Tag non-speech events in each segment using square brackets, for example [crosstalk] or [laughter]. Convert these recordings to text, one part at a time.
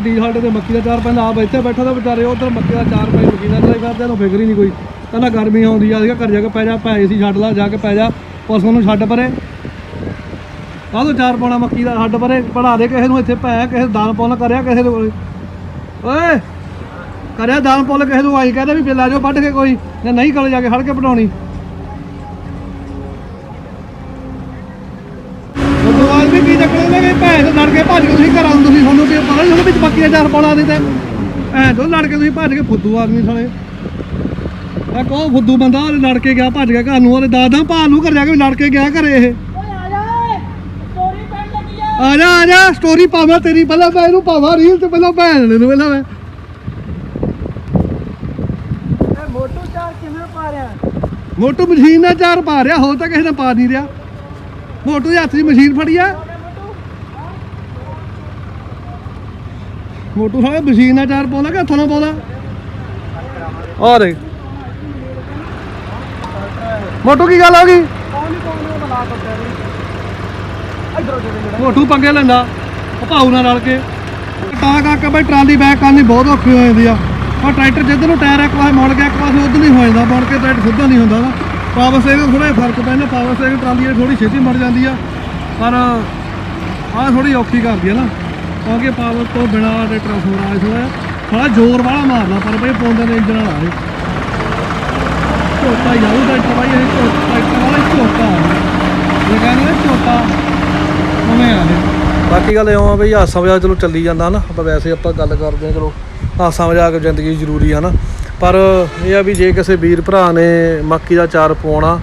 T shirt ਤੇ ਮੱਕੀ ਦਾ ਚਾਰ ਪੈਂਦਾ। ਆਪ ਇੱਥੇ ਬੈਠਾ ਤਾਂ ਵਿਚਾਰੇ ਉਧਰ ਮੱਕੀ ਦਾ ਚਾਰ ਪੈ ਮੱਕੀ ਦਾ ਚਲਾਈ ਕਰਦੇ ਨੂੰ ਫਿਕਰ ਹੀ ਨਹੀਂ ਕੋਈ। ਕਹਿੰਦਾ ਗਰਮੀ ਆਉਂਦੀ ਆ ਸੀਗਾ ਘਰ ਜਾ ਕੇ ਪੈ ਜਾ ਪੈ ਸੀ ਛੱਡ ਲਾ, ਜਾ ਕੇ ਪੈ ਜਾ ਪਰਸੋਂ ਨੂੰ ਛੱਡ ਪਰੇ। ਆਹ ਚਾਰ ਪਾਉਣਾ ਮੱਕੀ ਦਾ ਛੱਡ ਪਰੇ ਪੜਾ ਦੇ ਕਿਸੇ ਨੂੰ ਇੱਥੇ ਪੈ ਕਿਸੇ ਨੂੰ ਦਾਨ ਪੁੰਨ ਕਰਿਆ ਕਿਸੇ ਨੂੰ ਓਏ, ਕਰਿਆ ਦਾਨ ਪੁੰਨ ਕਿਸੇ ਨੂੰ ਆਈ ਕਹਿੰਦਾ ਵੀ ਲੈ ਜਾਓ ਵੱਢ ਕੇ ਕੋਈ, ਜੇ ਨਹੀਂ ਕੋਲ ਜਾ ਕੇ ਖੜ ਕੇ ਪਟਾਉਣੀ। ਤੋਂ ਲੜ ਕੇ ਭੱਜ ਕੇ ਤੁਸੀਂ ਘਰਾਂ ਨੂੰ ਤੁਸੀਂ ਤੁਹਾਨੂੰ ਕੀ ਪਤਾ ਨਹੀਂ ਉਹਦੇ ਵਿੱਚ ਬਾਕੀ ਦਾ ਚਾਰ ਪਾਉਣਾ ਦੇ ਤੇ। ਐ ਤੋਂ ਲੜ ਕੇ ਤੁਸੀਂ ਭੱਜ ਕੇ ਫੁੱਦੂ ਆਦਮੀ ਸਾਲੇ। ਆ ਕੋ ਫੁੱਦੂ ਬੰਦਾ ਉਹ ਲੜ ਕੇ ਗਿਆ ਭੱਜ ਗਿਆ ਘਰ ਨੂੰ ਉਹਦੇ ਦਾਦਾ ਭਾ ਨੂੰ ਘਰ ਜਾ ਕੇ ਲੜ ਕੇ ਗਿਆ ਘਰੇ ਇਹ। ਆ ਜਾ ਆ। ਜਾ ਸਟੋਰੀ ਪਾਵਾਂ ਤੇਰੀ ਪਹਿਲਾਂ ਮੈਂ ਇਹਨੂੰ ਪਾਵਾਂ ਰੀਲ ਤੇ ਪਹਿਲਾਂ ਭੈਣ ਨੂੰ ਪਹਿਲਾਂ ਮੈਂ। ਮੋਟੂ ਚਾਰ ਕਿਵੇਂ ਪਾ ਰਿਹਾ? ਮੋਟੂ ਮਸ਼ੀਨ ਨਾਲ ਚਾਰ ਪਾ ਰਿਹਾ ਹੋ ਤਾਂ ਕਿਸੇ ਨੇ ਪਾ ਨਹੀਂ ਰਿਹਾ। ਮੋਟੂ ਦੇ ਹੱਥ 'ਚ ਮਸ਼ੀਨ ਫੜੀ ਆ। ਮੋਟੂ ਸਾਲੇ ਮਸ਼ੀਨ ਨਾਲ ਚਾਰ ਪਾਉਂਦਾ ਕਿ ਹੱਥਾਂ ਨਾਲ ਪਾਉਂਦਾ? ਆ ਦੇ ਮੋਟੂ, ਕੀ ਗੱਲ ਹੋ ਗਈ? ਕੌਣ ਮੋਟੂ ਪੰਗੇ ਲੈਂਦਾ। ਉਹ ਭਾਊ ਨਾਲ ਰਲ ਕੇ। ਤਾਂ ਕਰਕੇ ਬਈ ਟਰਾਲੀ ਬੈਕ ਕਰਨੀ ਬਹੁਤ ਔਖੀ ਹੋ ਜਾਂਦੀ ਆ। ਪਰ ਟਰੈਕਟਰ ਜਿੱਧਰ ਨੂੰ ਟਾਇਰ ਇੱਕ ਪਾਸੇ ਮੁੜ ਗਿਆ, ਇੱਕ ਪਾਸੇ ਉਧਰ ਨਹੀਂ ਹੋ ਜਾਂਦਾ। ਮੁੜ ਕੇ ਟਰੈਕਟਰ ਸਿੱਧਾ ਨਹੀਂ ਹੁੰਦਾ ਨਾ। ਪਾਵਰ ਸਟੇਰਿੰਗ ਥੋੜਾ ਫ਼ਰਕ ਪੈਂਦਾ। ਪਾਵਰ ਸਟੇਰਿੰਗ ਟਰਾਲੀ ਇਹ ਥੋੜੀ ਛੇਤੀ ਮਰ ਜਾਂਦੀ ਆ। ਪਰ ਆਹ ਥੋੜੀ ਔਖੀ ਕਰਦੀ ਆ ਨਾ। ਕਿਉਂਕਿ ਪਾਵਰ ਤੋਂ ਬਿਨਾ ਟਰੈਕਟਰ ਸਵਰਾਜ ਥੋੜਾ ਥੋੜਾ ਜ਼ੋਰ ਵਾਲਾ ਮਾਰਦਾ ਪਰ ਬਈ ਪਾਉਂਦੇ ਨੇ ਇੰਜਣ ਵਾਲਾ ਇਹ। ਝੋਟਾ ਹੀ ਟਰੈਕਟਰ ਬਾਈ ਇਹ ਟਰੈਕਟਰ ਵਾਲਾ ਝੋਟਾ। ਇਹ ਕਹਿੰਦੇ ਝੋਟਾ ਉਵੇਂ ਆ ਬਾਕੀ ਗੱਲ ਇਉਂ ਆ ਬਈ, ਹਾਸਾ ਵਜਾ ਚਲੋ ਚੱਲੀ ਜਾਂਦਾ ਨਾ ਆਪਾਂ ਵੈਸੇ ਆਪਾਂ ਗੱਲ ਕਰਦੇ ਹਾਂ, ਚਲੋ ਹਾਸਾ ਵਜਾ ਕੇ ਜ਼ਿੰਦਗੀ ਜ਼ਰੂਰੀ ਆ ਨਾ ਪਰ ਇਹ ਆ ਵੀ ਜੇ ਕਿਸੇ ਵੀਰ ਭਰਾ ਨੇ ਮੱਕੀ ਦਾ ਚਾਰ ਪਾਉਣਾ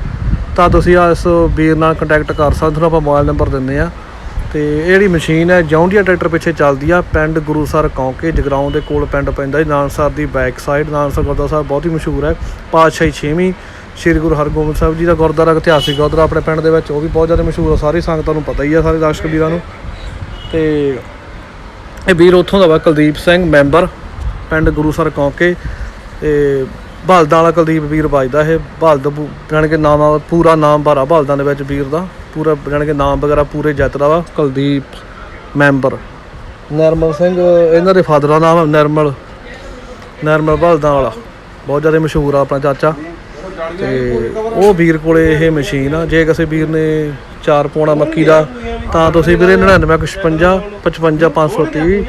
ਤਾਂ ਤੁਸੀਂ ਇਸ ਵੀਰ ਨਾਲ ਕੰਟੈਕਟ ਕਰ ਸਕਦੇ ਹੋ ਆਪਾਂ ਮੋਬਾਈਲ ਨੰਬਰ ਦਿੰਦੇ ਆ ਤੇ ਇਹ ਜਿਹੜੀ ਮਸ਼ੀਨ ਹੈ ਜੌਂਡੀਆ ਟਰੈਕਟਰ ਪਿੱਛੇ ਚੱਲਦੀ ਆ, ਪਿੰਡ ਗੁਰੂਸਰ ਕੌਂਕੇ, ਜਗਰਾਉਂ ਦੇ ਕੋਲ ਪਿੰਡ ਪੈਂਦਾ ਜੀ ਨਾਨਸਰ ਦੀ ਬੈਕ ਸਾਈਡ ਨਾਨਸਰ ਗੁਰਦੁਆਰਾ ਸਾਹਿਬ ਬਹੁਤ ਹੀ ਮਸ਼ਹੂਰ ਹੈ, ਪਾਤਸ਼ਾਹੀ ਛੇਵੀਂ, ਸ੍ਰੀ ਗੁਰੂ ਹਰਗੋਬਿੰਦ ਸਾਹਿਬ ਜੀ ਦਾ ਗੁਰਦੁਆਰਾ, ਇਤਿਹਾਸਿਕ ਗੁਰਦੁਆਰਾ ਆਪਣੇ ਪਿੰਡ ਦੇ ਵਿੱਚ, ਉਹ ਵੀ ਬਹੁਤ ਜ਼ਿਆਦਾ ਮਸ਼ਹੂਰ ਆ, ਸਾਰੀ ਸੰਗਤਾਂ ਨੂੰ ਪਤਾ ਹੀ ਆ, ਸਾਰੇ ਦਰਸ਼ਕ ਵੀਰਾਂ ਨੂੰ। ਤੇ ਇਹ ਵੀਰ ਉੱਥੋਂ ਦਾ ਵਾ, ਕੁਲਦੀਪ ਸਿੰਘ, ਮੈਂਬਰ, ਪਿੰਡ ਗੁਰੂਸਰ ਕੌਂਕੇ, ਤੇ ਬਲਦਾਂ ਵਾਲਾ ਕੁਲਦੀਪ ਵੀਰ ਵੱਜਦਾ ਇਹ, ਬਲਦ ਬੂ- ਜਾਣੀ ਕਿ ਨਾਮ ਪੂਰਾ ਨਾਮ ਭਰਾ ਬਲਦਾਂ ਦੇ ਵਿੱਚ ਵੀਰ ਦਾ। ਪੂਰਾ ਜਾਣੀ ਕਿ ਨਾਮ ਵਗੈਰਾ ਪੂਰੇ ਜੱਤ ਦਾ ਵਾ, ਕੁਲਦੀਪ ਮੈਂਬਰ। ਨਰਮਲ ਸਿੰਘ, ਇਹਨਾਂ ਦੇ ਫਾਦਰ ਦਾ ਨਾਮ ਹੈ ਨਰਮਲ। ਨਰਮਲ ਬਲਦਾਂ ਵਾਲਾ। ਬਹੁਤ ਜ਼ਿਆਦਾ ਮਸ਼ਹੂਰ ਆ ਆਪਣਾ ਚਾਚਾ। ਤੇ ਉਹ ਵੀਰ ਕੋਲੇ ਇਹ ਮਸ਼ੀਨ ਆ। ਜੇ ਕਿਸੇ ਵੀਰ ਨੇ ਚਾਰ ਪੌਣਾ ਮੱਕੀ ਦਾ, ਤਾਂ ਤੁਸੀਂ ਵੀਰੇ 9956 55530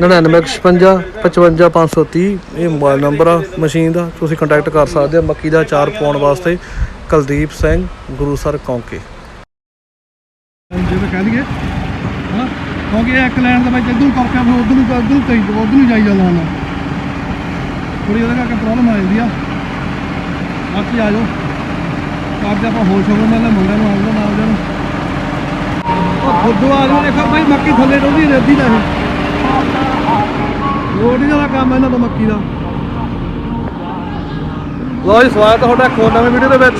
9956 55530 ਇਹ ਮੋਬਾਈਲ ਨੰਬਰ ਆ, ਮਸ਼ੀਨ ਦਾ। ਤੁਸੀਂ ਕੰਟੈਕਟ ਕਰ ਸਕਦੇ ਹੋ ਮੱਕੀ ਦਾ ਚਾਰ ਪਾਉਣ ਵਾਸਤੇ। ਕੁਲਦੀਪ ਸਿੰਘ ਗੁਰੂਸਰ ਕੌਂਕੇ। ਜਿਵੇਂ ਕਹਿ ਦਈਏ ਹਾਂ ਕਿਉਂਕਿ ਇਹ ਇੱਕ ਲਾਈਨ ਦਾ ਬਾਈ ਇੱਧਰ ਕਰਕੇ ਫਿਰ ਉਧਰ ਨੂੰ ਉਧਰ ਨੂੰ ਕਈ ਉਧਰ ਨੂੰ ਜਾਈ ਜਾਂਦਾ ਹੁੰਦਾ ਥੋੜੀ ਉਹਦੇ ਕਰਕੇ ਪ੍ਰੋਬਲਮ ਆ ਜਾਂਦੀ ਆ। ਬਾਕੀ ਆ ਜਾਓ। ਅੱਜ ਆਪਾਂ ਹੋਰ ਸ਼ੋਰੂਮ ਨਾਲ ਮੁੰਡਿਆਂ ਨੂੰ ਆਉਂਦਾ ਨਾਲ ਜਾਨ ਉਹ ਫੁੱਦੂ ਆ ਜਾਓ, ਦੇਖੋ ਭਾਈ ਮੱਕੀ ਥੱਲੇ ਡੋਲਦੀ ਰੇਦੀ ਦਾ ਇਹ। ਰੋਟੀ ਦਾ ਕੰਮ ਇਹਨਾਂ ਦਾ ਮੱਕੀ ਦਾ। ਲੋ ਜੀ, ਸਵਾਗਤ ਹੈ ਤੁਹਾਡਾ ਇੱਕ ਹੋਰ ਨਵੀਂ ਵੀਡੀਓ ਦੇ ਵਿੱਚ।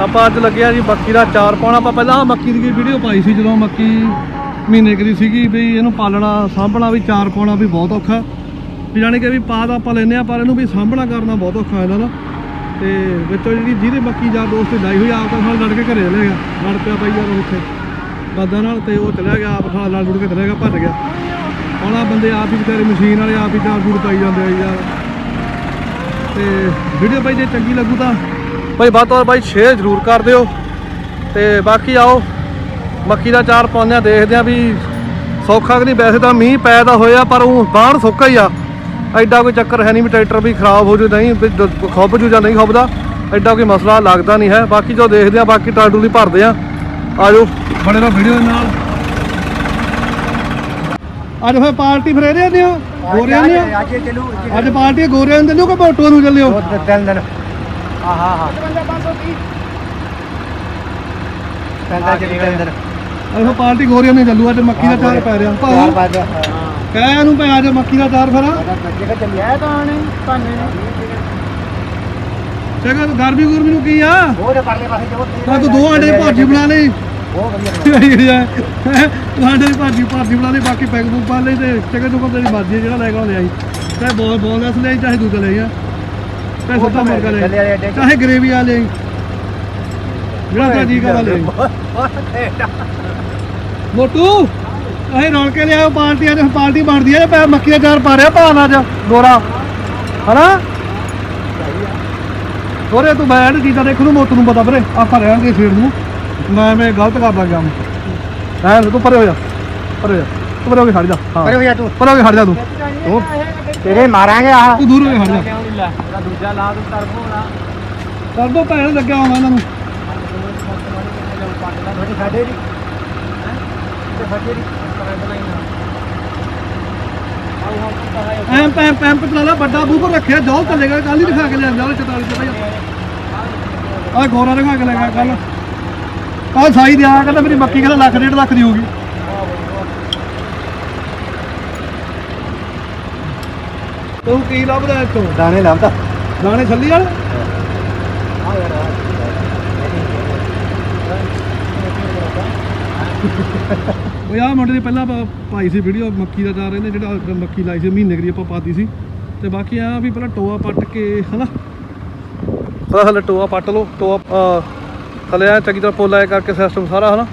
ਆਪਾਂ ਅੱਜ ਲੱਗਿਆ ਜੀ ਮੱਕੀ ਦਾ ਚਾਰ ਪਾਉਣਾ। ਆਪਾਂ ਪਹਿਲਾਂ ਮੱਕੀ ਦੀ ਵੀਡੀਓ ਪਾਈ ਸੀ ਜਦੋਂ ਮੱਕੀ ਮਹੀਨੇ ਕੁ ਸੀਗੀ ਵੀ ਇਹਨੂੰ ਪਾਲਣਾ, ਸਾਂਭਣਾ ਵੀ ਚਾਰ ਪਾਉਣਾ ਵੀ ਬਹੁਤ ਔਖਾ। ਵੀ ਜਾਣੀ ਕਿ ਵੀ ਪਾ ਤਾਂ ਆਪਾਂ ਲੈਨੇ ਆ ਪਰ ਇਹਨੂੰ ਵੀ ਸਾਂਭਣਾ ਕਰਨਾ ਬਹੁਤ ਔਖਾ ਇਹਦਾ ਨਾ। ਤੇ ਵਿੱਚੋਂ ਜਿਹੜੀ ਜਿਹਦੇ ਮੱਕੀ ਜਾਂ ਦੋਸਤ ਲਾਈ ਹੋਈ ਆਪ ਤਾਂ ਨਾਲ ਲੜ ਕੇ ਘਰੇ ਚਲੇ ਗਿਆ। ਲੜ ਪਿਆ ਬਾਈ ਯਾਰ ਉੱਥੇ। ਬਾਦਾਂ ਨਾਲ ਤੇ ਉਹ ਚਲਿਆ ਗਿਆ, ਆਪ ਨਾਲ ਲੜ ਲੁੜ ਕੇ ਚਲਿਆ ਗਿਆ, ਭੱਜ ਗਿਆ। ਹੁਣ ਆਹ ਬੰਦੇ ਆਪ ਹੀ ਵਿਚਾਰੇ ਮਸ਼ੀਨ ਵਾਲੇ, ਆਪ ਹੀ ਚਾਰ ਜੂੜ ਪਾਈ ਜਾਂਦੇ ਆ ਯਾਰ। ਤੇ ਵੀਡੀਓ ਭਾਈ ਜੇ ਚੰਗੀ ਲੱਗੂ ਤਾਂ ਭਾਈ ਬਾਤ ਔਰ ਬਾਈ ਸ਼ੇਅਰ ਜ਼ਰੂਰ ਕਰ ਦਿਓ ਤੇ ਬਾਕੀ ਆਓ ਮੱਕੀ ਦਾ ਚਾਰ ਪਾਉਂਦੇ ਆ ਦੇਖਦੇ ਆ ਵੀ ਸੌਖਾ ਕਿ ਨਹੀਂ। ਵੈਸੇ ਤਾਂ ਮੀਂਹ ਪੈ ਤਾਂ ਹੋਇਆ ਪਰ ਉਹ ਬਾਹਰ ਸੌਖਾ ਹੀ ਆ। ਐਡਾ ਕੋਈ ਚੱਕਰ ਹੈ ਨਹੀਂ ਵੀ ਟਰੈਕਟਰ ਵੀ ਖਰਾਬ ਹੋ ਜੂ ਨਹੀਂ ਖੁੱਬ ਜੂ ਜਾਂ ਨਹੀਂ ਖੁੱਬਦਾ ਐਡਾ ਕੋਈ ਮਸਲਾ ਲੱਗਦਾ ਨਹੀਂ ਹੈ। ਬਾਕੀ ਜੋ ਦੇਖਦੇ ਆ ਬਾਕੀ ਟਾਡੂ ਦੀ ਭਰਦੇ ਆ ਆਜੋ। ਬਣੇ ਰਹੋ ਵੀਡੀਓ ਦੇ ਨਾਲ। ਅੱਜ ਫਿਰ ਪਾਰਟੀ ਫਿਰ ਇਹਦੇ ਆਂਦੇ ਹੋ? ਗੋਰਿਆਂ ਦੀ? ਅੱਜ ਚੱਲੂ ਅੱਜ ਪਾਰਟੀ ਗੋਰਿਆਂ ਦੇ ਚੱਲਿਓ ਕਿ ਭੋਟੋ ਨੂੰ ਚੱਲਿਓ? ਦਿਨ ਦਿਨ। ਆ ਹਾਂ ਹਾਂ 530 ਪੈਂਦਾ ਚੱਲੀ ਦਿਨ ਅੱਜ ਫਿਰ ਪਾਰਟੀ ਗੋਰਿਆਂ ਨੇ ਚੱਲੂ ਅੱਜ ਮੱਕੀ ਦਾ ਚਾਰ ਪੈ ਰਿਹਾ। ਭਾਊ ਬਾਅਦ ਕਹਿ ਇਹਨੂੰ ਭਈ ਅੱਜ ਮੱਕੀ ਦਾ ਚਾਰ ਫਿਰ ਜਿਹੜਾ ਚੱਲਿਆ ਤਾਂ ਨੇ ਭਾਨੇ ਨੇ। ਚੰਗਾ ਗਰਮੀ ਗੁਰਮੀ ਨੂੰ ਕੀ ਆ? ਉਹ ਦੇ ਪਰਲੇ ਪਾਸੇ ਜੋ ਤਾਂ ਤੂੰ ਦੋ ਆਂਡੇ ਭਾਜੀ ਬਣਾ ਲਈ। ਬਹੁਤ ਵਧੀਆ [laughs] ਤੂੰ ਆਂਡੇ ਭਾਜੀ ਭਾਜੀ ਬਣਾ ਲਈ ਬਾਕੀ ਪੈਕ ਪੂਕ ਪਾ ਲਈ ਤੇ ਚੰਗਾ ਚੁੱਕਾ ਤੇਰੀ ਮਰਜ਼ੀ ਜਿਹੜਾ ਲੈ ਕੇ ਆਉਂਦੇ ਆਈ ਚਾਹੇ ਬੋਲ ਬੋਨਸ ਲੈ ਚਾਹੇ ਦੂਜਾ ਲੈ ਆ ਚਾਹੇ ਮੁਰਗਾ ਲੈ ਗਰੇਵੀ ਆ ਲੈ ਜਿਹੜਾ ਤਾਂ ਜੀ ਕਰਾ ਲੈ ਮੋਟੂ ਅਸੀਂ ਰੋਲ ਕੇ ਲਿਆਓ ਪਾਰਟੀ ਅੱਜ ਪਾਰਟੀ ਬਣਦੀ ਹੈ ਪੈ ਮੱਕੀ ਦਾ ਚਾਰ ਪਾ ਰਿਹਾ ਭਾਨ ਅੱਜ ਗੋਰਾ ਹਨਾ? ਗੋਰੇ ਤੂੰ ਬੈਠ ਚੀਜ਼ਾਂ ਦੇਖ ਨੂੰ ਮੋਟ ਨੂੰ ਪਤਾ ਵੀਰੇ ਆਪਾਂ ਰਹਿਣਗੇ ਫੇਰ ਨੂੰ। ਮੈਂ ਮੈਂ ਗਲਤ ਕਰ ਲੱਗਾ ਮੈਂ ਐ ਤੂੰ ਪਰੇ ਹੋ ਜਾ। ਪਰੇ ਹੋ ਜਾ। ਤੂੰ ਪਰੇ ਹੋ ਕੇ ਖੜ ਜਾ। ਹਾਂ। ਪਰੇ ਹੋ ਜਾ ਤੂੰ। ਪਰੇ ਹੋ ਕੇ ਖੜ ਜਾ ਤੂੰ। ਤੂੰ ਤੇਰੇ ਮਾਰਾਂਗੇ ਆਹ। ਤੂੰ ਦੂਰ ਹੋ ਖੜ ਜਾ। ਲੈ ਤੇਰਾ ਦੂਜਾ ਲਾ ਤੂੰ ਟਰਬੋ ਕਰ ਦੋ ਭੈਣ ਲੱਗਿਆ ਹੋਣਾ ਇਹਨਾਂ ਨੂੰ। ਤੁਹਾਡੇ ਸਾਡੇ ਦੀ। ਤੇ ਫੱਜੇ ਦੀ। ਕਰੰਟ ਲਾਈਨ ਆਉ ਹਾਂ ਤਾਂ ਹੈ ਐਂ ਪੈਂਪ ਪੈਂਪ ਚਲਾ ਲਾ ਵੱਡਾ ਬੂਬਰ ਰੱਖਿਆ ਜੋਲ ਚੱਲੇਗਾ ਕੱਲ ਹੀ ਦਿਖਾ ਕੇ ਲਿਆਂਦਾ ਉਹ 44 ਤੇ ਭਾਈ। ਆ ਗੋਰਾ ਦਿਖਾ ਕੇ ਲੈ ਗਿਆ ਕੱਲ ਕੱਲ ਸਾਈ ਦਿਆ ਕਹਿੰਦਾ ਮੇਰੀ ਮੱਕੀ ਕਹਿੰਦਾ ਲੱਖ ਡੇਢ ਲੱਖ ਦੀ ਹੋਊਗੀ। ਤੂੰ ਕੀ ਲੱਭਦਾ ਇੱਥੋਂ? ਦਾਣੇ ਲਾਉਂਦਾ ਦਾਣੇ ਛੱਲੀ ਵਾਲੇ? ਆ ਯਾਰ ਉਹ ਯਾਰ ਮੁੰਡੇ ਦੀ ਪਹਿਲਾਂ ਪਾ- ਪਾਈ ਸੀ ਵੀਡੀਓ ਮੱਕੀ ਦਾ ਚਾਰ ਇਹਨੇ ਜਿਹੜਾ ਮੱਕੀ ਲਾਈ ਸੀ ਮਹੀਨੇ ਕਰੀ ਆਪਾਂ ਪਾਤੀ ਸੀ। ਤੇ ਬਾਕੀ ਆ ਵੀ ਪਹਿਲਾਂ ਟੋਆ ਪੱਟ ਕੇ ਹਨਾ? ਪਹਿਲਾਂ ਹਲੇ ਟੋਆ ਪੱਟ ਲਓ ਟੋਆ ਥੱਲੇ ਆ ਚੰਗੀ ਤਰ੍ਹਾਂ ਪੋਲਾ ਕਰਕੇ ਸਿਸਟਮ ਸਾਰਾ ਹਨਾ?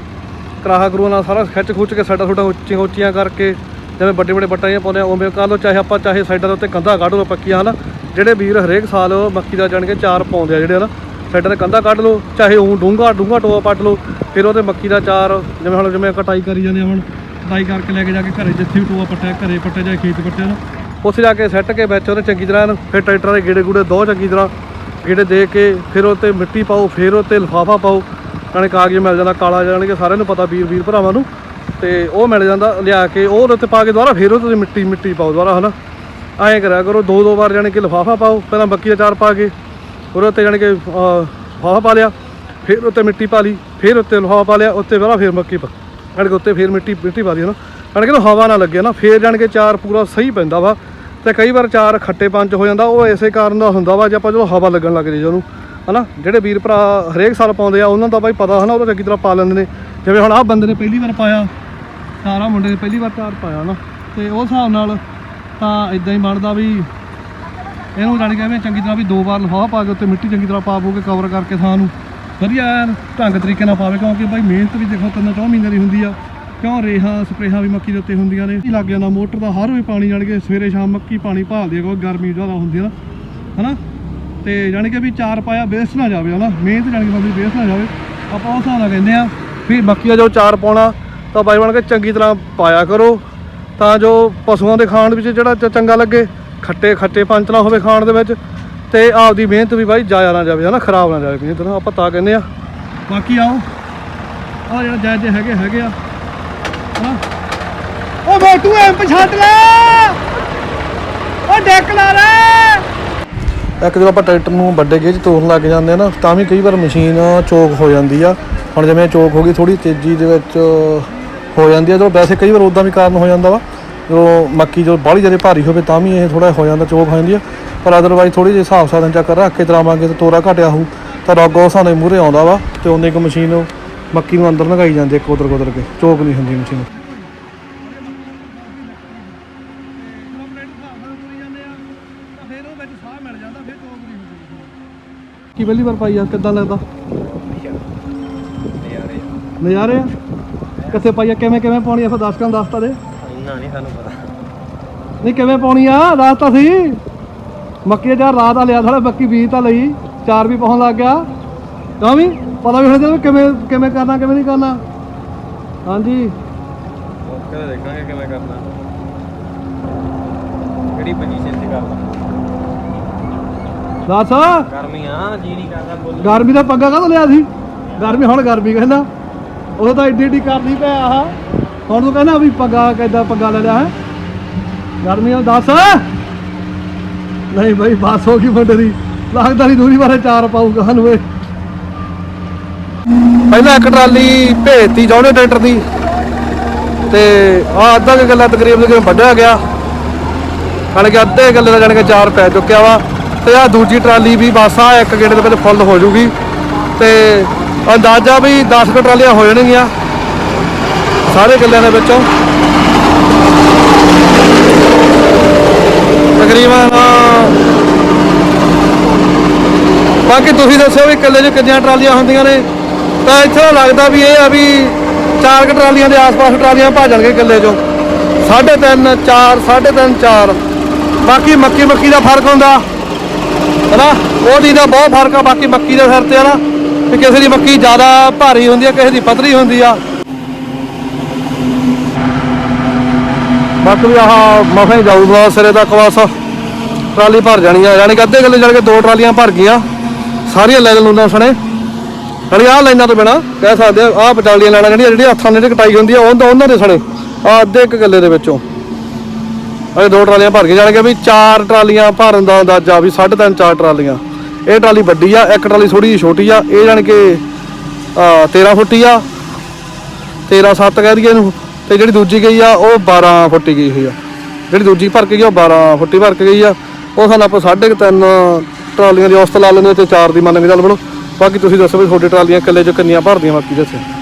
ਕਰਾਹਾ ਕਰੂਆ ਨਾਲ ਸਾਰਾ ਖਿੱਚ ਖੁੱਚ ਕੇ ਸਾਈਡਾਂ ਥੋੜਾ ਉੱਚੀਆਂ ਉੱਚੀਆਂ ਕਰਕੇ ਜਿਵੇਂ ਵੱਡੇ ਵੱਡੇ ਬੱਟਾਂ ਜਿਹੀਆਂ ਪਾਉਂਦੇ ਆ, ਉਵੇਂ ਕਰ ਲਓ ਚਾਹੇ ਆਪਾਂ ਚਾਹੇ ਸਾਈਡਾਂ ਦੇ ਉੱਤੇ ਕੰਧਾਂ ਕੱਢ ਲਓ ਪੱਕੀਆਂ, ਹਨਾ? ਜਿਹੜੇ ਵੀਰ ਹਰੇਕ ਸਾਲ ਮੱਕੀ ਦਾ ਜਾਣ ਕੇ ਚਾਰ ਪਾਉਂਦੇ ਆ ਜਿਹੜੇ, ਹਨਾ? ਸਾਈਡਾਂ ਤੇ ਕੰਧਾਂ ਕੱਢ ਲਓ, ਚਾਹੇ ਉਹ ਡੂੰਘਾ ਡੂੰਘਾ ਟੋਆ ਪੱਟ ਲਓ, ਫਿਰ ਉਹਦੇ ਮੱਕੀ ਦਾ ਚਾਰ, ਜਿਵੇਂ ਹੁਣ ਜਿਵੇਂ ਕਟਾਈ ਕਰੀ ਜਾਂਦੇ ਆ ਹੁਣ, ਕਟਾਈ ਕਰਕੇ ਲੈ ਕੇ ਜਾ ਕੇ ਘਰੇ ਜਿੱਥੇ ਵੀ ਟੋਆ ਪੱਟਿਆ, ਘਰੇ ਪੱਟਿਆ ਜਾਂ ਖੇਤ ਪੱਟਿਆ ਨਾ ਉੱਥੇ ਜਾ ਕੇ ਸੈੱਟ ਕੇ ਵਿੱਚ ਉਹਨੇ ਚੰਗੀ ਤਰ੍ਹਾਂ, ਫਿਰ ਟਰੈਕਟਰ ਦੇ ਗੇੜੇ ਗੂੜੇ ਦੋ ਚੰਗੀ ਤਰ੍ਹਾਂ ਗੇੜੇ ਦੇ ਕੇ ਫਿਰ ਉੱਤੇ ਮਿੱਟੀ ਪਾਓ, ਫਿਰ ਉੱਤੇ ਲਿਫਾਫਾ ਪਾਓ, ਨਾਲੇ ਕਾਗਜ਼ ਮਿਲ ਜਾਂਦਾ ਕਾਲਾ ਜਾਣਗੇ ਸਾਰਿਆਂ ਨੂੰ ਪਤਾ ਵੀਰ ਵੀਰ ਭਰਾਵਾਂ ਨੂੰ। ਤੇ ਉਹ ਮਿਲ ਜਾਂਦਾ, ਲਿਆ ਕੇ ਉਹ ਉਹਦੇ ਉੱਤੇ ਪਾ ਕੇ ਦੁਬਾਰਾ ਫਿਰ ਉਹ ਤੇ ਮਿੱਟੀ ਮਿੱਟੀ ਪਾਓ ਦੁਬਾਰਾ, ਹਨਾ? ਐਂ ਕਰਿਆ ਕਰੋ, ਦੋ ਦੋ ਵਾਰ ਜਾਣੀ ਕਿ ਲਿਫਾਫਾ ਪਾਓ, ਪਹਿਲਾਂ ਬੱਕੀ ਦਾ ਚਾਰ ਪਾ ਕੇ ਉਹਦੇ ਉੱਤੇ ਜਾਣੀ ਕਿ ਲਿਫਾਫਾ ਪਾ ਲਿਆ, ਫਿਰ ਉੱਤੇ ਮਿੱਟੀ ਪਾ ਲਈ, ਫਿਰ ਉੱਤੇ ਲਫ਼ਾਫਾ ਪਾ ਲਿਆ, ਉੱਤੇ ਪਹਿਲਾਂ ਫਿਰ ਮੱਕੀ ਪਾ, ਜਾਣੀ ਕਿ ਉੱਤੇ ਫਿਰ ਮਿੱਟੀ ਮਿੱਟੀ ਪਾ ਲਈ, ਹਨਾ? ਜਾਣੀ ਕਿ ਹਵਾ ਨਾ ਲੱਗੇ ਨਾ, ਫਿਰ ਜਾਣੀ ਕਿ ਚਾਰ ਪੂਰਾ ਸਹੀ ਪੈਂਦਾ ਵਾ, ਤੇ ਕਈ ਵਾਰ ਚਾਰ ਖੱਟੇ ਪੰਚ ਹੋ ਜਾਂਦਾ, ਉਹ ਇਸੇ ਕਾਰਨ ਦਾ ਹੁੰਦਾ ਵਾ ਜੇ ਆਪਾਂ ਜਦੋਂ ਹਵਾ ਲੱਗਣ ਲੱਗ ਜੇ ਉਹਨੂੰ, ਹਨਾ? ਜਿਹੜੇ ਵੀਰ ਭਰਾ ਹਰੇਕ ਸਾਲ ਪਾਉਂਦੇ ਆ, ਉਹਨਾਂ ਦਾ ਬਾਈ ਪਤਾ, ਹਨਾ? ਉਹ ਤਾਂ ਚੰਗੀ ਤਰ੍ਹਾਂ ਪਾ ਲੈਂਦੇ ਨੇ, ਜਿਵੇਂ ਹੁਣ ਆਹ ਬੰਦੇ ਨੇ ਪਹਿਲੀ ਵਾਰ ਪਾਇਆ ਸਾਰਾ ਮੁੰਡੇ ਨੇ ਪਹਿਲੀ ਵਾਰ ਚਾਰ ਪਾਇਆ ਨਾ, ਤੇ ਉਹ ਹਿਸਾਬ ਨਾਲ ਤਾਂ ਇਦਾਂ ਹੀ ਬਣਦਾ ਵੀ ਇਹਨੂੰ ਜਾਣੀ ਕਿ ਚੰਗੀ ਤਰ੍ਹਾਂ ਵੀ ਦੋ ਵਾਰ ਲਿਫਾਫਾ ਪਾ ਕੇ ਉੱਤੇ ਮਿੱਟੀ ਚੰਗੀ ਤਰ੍ਹਾਂ ਪਾ ਪੂ ਕੇ ਕਵਰ ਕਰਕੇ ਥਾਂ ਨੂੰ। ਵਧੀਆ ਢੰਗ ਤਰੀਕੇ ਨਾਲ ਪਾਵੇ, ਕਿਉਂਕਿ ਬਾਈ ਮਿਹਨਤ ਵੀ ਦੇਖੋ ਤਿੰਨ ਚੌ ਮਹੀਨੇ ਦੀ ਹੁੰਦੀ ਆ, ਕਿਉਂ ਰੇਹਾਂ, ਸਪਰੇਹਾਂ ਵੀ ਮੱਕੀ ਦੇ ਉੱਤੇ ਹੁੰਦੀਆਂ ਨੇ। ਲੱਗ ਜਾਂਦਾ, ਮੋਟਰ ਦਾ ਹਰ ਵੇ ਪਾਣੀ ਜਾਣੀ ਕਿ ਸਵੇਰੇ ਸ਼ਾਮ ਮੱਕੀ ਪਾਣੀ ਭਾਲਦੀ ਆ, ਕਿਉਂਕਿ ਗਰਮੀ ਜ਼ਿਆਦਾ ਹੁੰਦੀ ਆ ਨਾ, ਹਨਾ? ਤੇ ਜਾਣੀ ਕਿ ਵੀ ਚਾਰ ਪਾਇਆ ਵੇਸਟ ਨਾ ਜਾਵੇ, ਹਨਾ? ਮਿਹਨਤ ਜਾਣੀ ਕਿ ਬੰਦੀ ਵੇਸਟ ਨਾ ਜਾਵੇ। ਆਪਾਂ ਉਸ ਹਿਸਾਬ ਨਾਲ ਕਹਿੰਦੇ ਆ ਵੀ ਮੱਕੀ ਦਾ ਜੋ ਚਾਰ ਪਾਉਣਾ ਤਾਂ ਬਾਈ ਬਣ ਕੇ ਚੰਗੀ ਤਰ੍ਹਾਂ ਪਾਇਆ ਕਰੋ, ਤਾਂ ਜੋ ਪਸ਼ੂਆਂ ਦੇ ਖਾਣ ਵਿੱਚ ਜਿਹੜਾ ਚੰਗਾ ਲੱਗੇ, ਖੱਟੇ ਖੱਟੇ ਪੰਚ ਨਾ ਹੋਵੇ ਖਾਣ ਦੇ ਵਿੱਚ, ਤੇ ਆਪਦੀ ਮਿਹਨਤ ਵੀ ਬਾਈ ਜਾਇਆ ਨਾ ਜਾਵੇ, ਹਨਾ, ਖਰਾਬ ਨਾ ਜਾਵੇ, ਮਿਹਨਤ ਨਾ, ਆਪਾਂ ਤਾਂ ਕਹਿੰਦੇ ਆ। ਬਾਕੀ ਆਓ ਆ ਜਿਹੜਾ ਜਾਇਜ਼ ਹੈਗੇ ਹੈਗੇ ਆ, ਹਨਾ। ਓ ਮੋਟੂ ਐਂਪ ਲੈ। ਓ ਡੈਕ ਲਾ ਲੈ ਇੱਕ ਜਦੋਂ ਆਪਾਂ ਟਰੈਕਟਰ ਨੂੰ ਵੱਡੇ ਗੇਜ ਤੋੜਨ ਲੱਗ ਜਾਂਦੇ ਆ ਨਾ, ਤਾਂ ਵੀ ਕਈ ਵਾਰ ਮਸ਼ੀਨ ਚੋਕ ਹੋ ਜਾਂਦੀ ਆ। ਹੁਣ ਜਿਵੇਂ ਚੋਕ ਹੋ ਗਈ ਥੋੜੀ ਤੇਜ਼ੀ ਦੇ ਵਿੱਚ ਹੋ ਜਾਂਦੀ ਆ ਜਦੋਂ ਵੈਸੇ ਕਈ ਵਾਰ ਉਦਾਂ ਵੀ ਕਾਰਨ ਹੋ ਜਾਂਦਾ ਵਾ। ਜਦੋਂ ਮੱਕੀ ਜਦੋਂ ਬਾਹਲੀ ਜ਼ਿਆਦਾ ਭਾਰੀ ਹੋਵੇ ਤਾਂ ਵੀ ਇਹ ਥੋੜਾ ਹੋ ਜਾਂਦਾ ਚੋਕ ਹੋ ਜਾਂਦੀ ਆ ਪਰ ਅਦਰਵਾਈਜ਼ ਥੋੜੀ ਜਿਹੀ ਹਿਸਾਬ ਸਾਧਨ ਚੱਕ ਰੱਖ ਕੇ ਤਰਾਵਾਂਗੇ ਤੇ ਤੋਰਾ ਘਟਿਆ ਹੋਊ ਤਾਂ ਰੋਗੋ ਸਾਨੂੰ ਮੂਹਰੇ ਆਉਂਦਾ ਵਾ ਤੇ ਉਹਨੇ ਇੱਕ ਮਸ਼ੀਨ ਮੱਕੀ ਨੂੰ ਅੰਦਰ ਲਗਾਈ ਜਾਂਦੀ ਆ ਕੁਦਰ ਕੁਦਰ ਕੇ ਚੋਕ ਨਹੀਂ ਹੁੰਦੀ ਮਸ਼ੀਨ। ਕੀ ਪਹਿਲੀ ਵਾਰ ਪਾਈ ਆ? ਕਿੱਦਾਂ ਲੱਗਦਾ? ਨਜ਼ਾਰੇ ਆ? ਕਿੱਥੇ ਪਾਈ ਆ? ਕਿਵੇਂ ਕਿਵੇਂ ਪਾਉਣੀ ਆ? ਫਿਰ ਦੱਸ ਕਾਂ ਦੱਸਤਾ ਦੇ? ਇੰਨਾ ਨਹੀਂ ਸਾਨੂੰ ਪਤਾ। ਨਹੀਂ ਕਿਵੇਂ ਪਾਉਣੀ ਆ? ਦੱਸਤਾ ਸੀ। ਮੱਕੀ ਦਾ ਰਾਤ ਆ ਲਿਆ ਥੋੜਾ ਮੱਕੀ ਬੀਜ ਤਾਂ ਲਈ। ਚਾਰ ਵੀ ਪਾਉਣ ਲੱਗ ਗਿਆ। ਤਾਂ ਵੀ? ਪਤਾ ਵੀ ਹੋਣਾ ਕਿਵੇਂ ਕਿਵੇਂ ਕਰਨਾ ਕਿਵੇਂ ਨਹੀਂ ਕਰਨਾ। ਹਾਂਜੀ। ਓਕੇ ਦੇਖਾਂਗੇ ਕਿਵੇਂ ਕਰਨਾ। ਕਿਹੜੀ ਪੋਜੀਸ਼ਨ 'ਚ ਕਰਨਾ। ਦੱਸ। ਗਰਮੀ ਆ ਜੀ ਨਹੀਂ ਕਰਦਾ ਬੋਲ ਗਰਮੀ ਦਾ ਪੱਗਾ ਕਾਹਤੋਂ ਲਿਆ ਸੀ? ਗਰਮੀ ਹੁਣ ਗਰਮੀ ਕਹਿੰਦਾ। ਉਹ ਤਾਂ ਇੱਡੀ ਏਡੀ ਕਰਦੀ ਪਿਆ ਆਹ। ਹੁਣ ਤੂੰ ਕਹਿੰਦਾ ਵੀ ਪੱਗਾ ਕਿੱਦਾਂ ਪੱਗਾ ਲੈ ਲਿਆ, ਹੈ? ਗਰਮੀ ਦੱਸ। ਨਹੀਂ ਬਈ, ਬਸ ਹੋ ਗਈ ਮੁੰਡੇ ਦੀ। ਲੱਗਦਾ ਨਹੀਂ ਦੂਰੀ ਬਾਰੇ ਚਾਰ ਪਾਊਗਾ ਸਾਨੂੰ ਇਹ। ਪਹਿਲਾਂ ਇੱਕ ਟਰਾਲੀ ਭੇਜਤੀ ਜੌਣੇ ਟਰੈਕਟਰ ਦੀ। ਤੇ ਆ ਅੱਧਾ ਕੁ ਗੱਲਾ ਤਕਰੀਬਨ ਤਕਰੀਬਨ ਵੱਢਿਆ ਗਿਆ। ਖੜ ਕੇ ਅੱਧੇ ਗੱਲੇ ਦਾ ਜਾਣ ਕੇ ਚਾਰ ਪੈ ਚੁੱਕਿਆ ਵਾ। ਤੇ ਆ ਦੂਜੀ ਟਰਾਲੀ ਵੀ ਬਸ ਆ ਇੱਕ ਗੇੜੇ ਦੇ ਵਿੱਚ ਫੁੱਲ ਹੋ ਜੂਗੀ। ਤੇ ਅੰਦਾਜ਼ਾ ਵੀ 10 ਕੁ ਟਰਾਲੀਆਂ ਹੋ ਜਾਣਗੀਆਂ ਸਾਰੇ ਗੱਲਿਆਂ ਦੇ ਵਿੱਚੋਂ। ਤਕਰੀਬਨ ਬਾਕੀ ਤੁਸੀਂ ਦੱਸਿਓ ਵੀ ਕਿੱਲੇ 'ਚ ਕਿੰਨੀਆਂ ਟਰਾਲੀਆਂ ਹੁੰਦੀਆਂ ਨੇ? ਤਾਂ ਇੱਥੇ ਲੱਗਦਾ ਵੀ ਇਹ ਆ ਵੀ ਚਾਰ ਕੁ ਟਰਾਲੀਆਂ ਦੇ ਆਸ-ਪਾਸ ਟਰਾਲੀਆਂ ਭਾਜਣਗੇ ਕਿੱਲੇ ਚੋਂ। ਸਾਢੇ ਤਿੰਨ, ਚਾਰ, ਸਾਢੇ ਤਿੰਨ, ਚਾਰ। ਬਾਕੀ ਮੱਕੀ ਮੱਕੀ ਦਾ ਫ਼ਰਕ ਹੁੰਦਾ। ਹਨਾ? ਉਹਦੀ ਦਾ ਬਹੁਤ ਫ਼ਰਕ ਆ, ਬਾਕੀ ਮੱਕੀ ਦੇ ਸਿਰ ਤੇ ਆ ਨਾ ਕਿ ਕਿਸੇ ਦੀ ਮੱਕੀ ਜ਼ਿਆਦਾ ਭਾਰੀ ਹੁੰਦੀ ਆ, ਕਿਸੇ ਦੀ ਪਤਲੀ ਹੁੰਦੀ ਆ। ਬਾਕੀ ਆਹ ਮਸਾਂ ਹੀ ਜਾਊਗਾ ਸਿਰੇ ਤੱਕ ਬਸ ਟਰਾਲੀ ਭਰ ਜਾਣੀ ਆ। ਯਾਨੀ ਕਿ ਅੱਧੇ ਕਿੱਲੇ ਜੜ ਕੇ ਦੋ ਟਰਾਲੀਆਂ ਭਰ ਗਈਆਂ। ਸਾਰੀਆਂ ਲੈ ਲੂੰਦਾ ਸਣੇ। ਨਾਲੇ ਆਹ ਲਾਈਨਾਂ ਤੋਂ ਬਿਨਾ ਕਹਿ ਸਕਦੇ ਆ, ਆਹ ਪਟਾਲੀਆਂ ਲੈਣਾ ਜਿਹੜੀਆਂ ਜਿਹੜੀਆਂ ਹੱਥਾਂ ਨਾਲ ਕਟਾਈ ਹੁੰਦੀ ਆ ਉਹਨਾਂ ਉਹਨਾਂ ਦੇ ਸਣੇ। ਆਹ ਅੱਧੇ ਇੱਕ ਕਿੱਲੇ ਦੇ ਵਿੱਚੋਂ। ਅਜੇ ਦੋ ਟਰਾਲੀਆਂ ਭਰ ਕੇ ਜਾਣਗੇ ਵੀ ਚਾਰ ਟਰਾਲੀਆਂ ਭਰਨ ਦਾ ਅੰਦਾਜ਼ਾ, ਵੀ ਸਾਢੇ ਤਿੰਨ ਚਾਰ ਟਰਾਲੀਆਂ। ਇਹ ਟਰਾਲੀ ਵੱਡੀ ਆ, ਇੱਕ ਟਰਾਲੀ ਥੋੜੀ ਜਿਹੀ ਛੋਟੀ ਆ, ਇਹ ਜਾਣ ਕਿ ਆ 13 ਫੁੱਟੀ ਆ 13 7 ਕਹਿ ਦਈਏ ਇਹਨੂੰ, ਤੇ ਜਿਹੜੀ ਦੂਜੀ ਗਈ ਆ, ਉਹ 12 ਫੁੱਟੀ ਗਈ ਹੋਈ ਆ। ਜਿਹੜੀ ਦੂਜੀ ਭਰ ਕੇ ਗਈ ਉਹ 12 ਫੁੱਟੀ ਭਰ ਕੇ ਗਈ ਆ। ਉਹ ਸਾਨੂੰ ਆਪਾਂ ਸਾਢੇ ਕੁ ਤਿੰਨ ਟਰਾਲੀਆਂ ਦੀ ਔਸਤ ਲਾ ਲੈਂਦੇ ਤੇ ਚਾਰ ਦੀ ਮੰਨ ਕੇ ਚੱਲ ਬਣੋ। ਬਾਕੀ ਤੁਸੀਂ ਦੱਸੋ ਵੀ ਤੁਹਾਡੇ ਟਰਾਲੀਆਂ ਇਕੱਲੇ ਚ ਕਿੰਨੀਆਂ ਭਰਦੀਆਂ, ਬਾਕੀ ਦੱਸੋ।